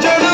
Jenna.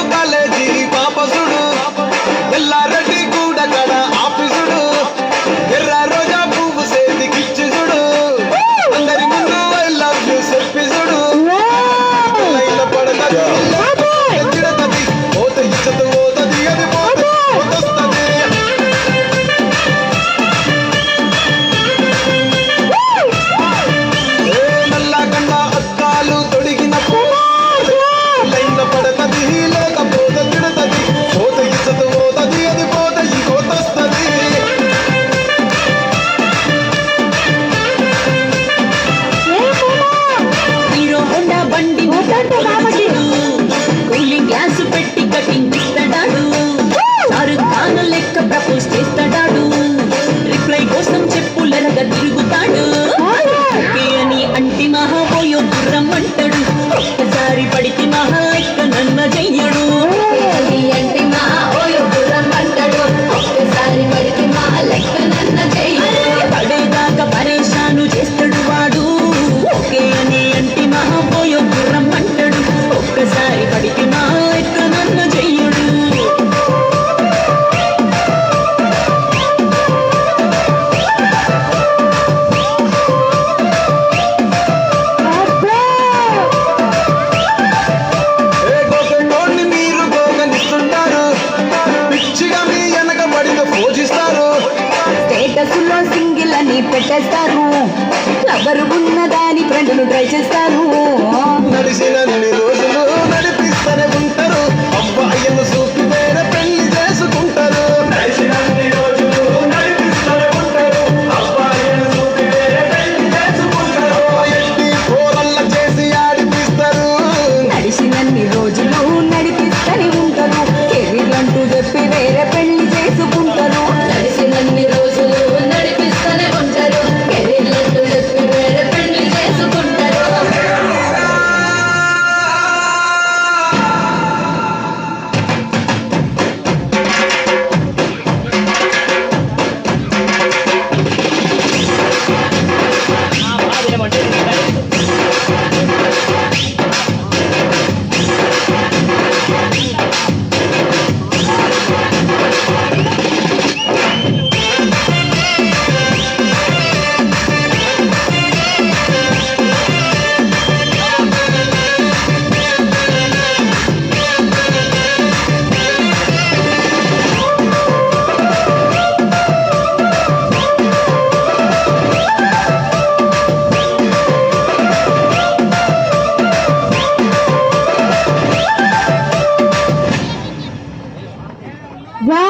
సింగిల్లో single అని పెట్టేస్తారు. ఎవరు ఉన్నదాని ఫ్రెండ్ను ట్రై చేస్తారు.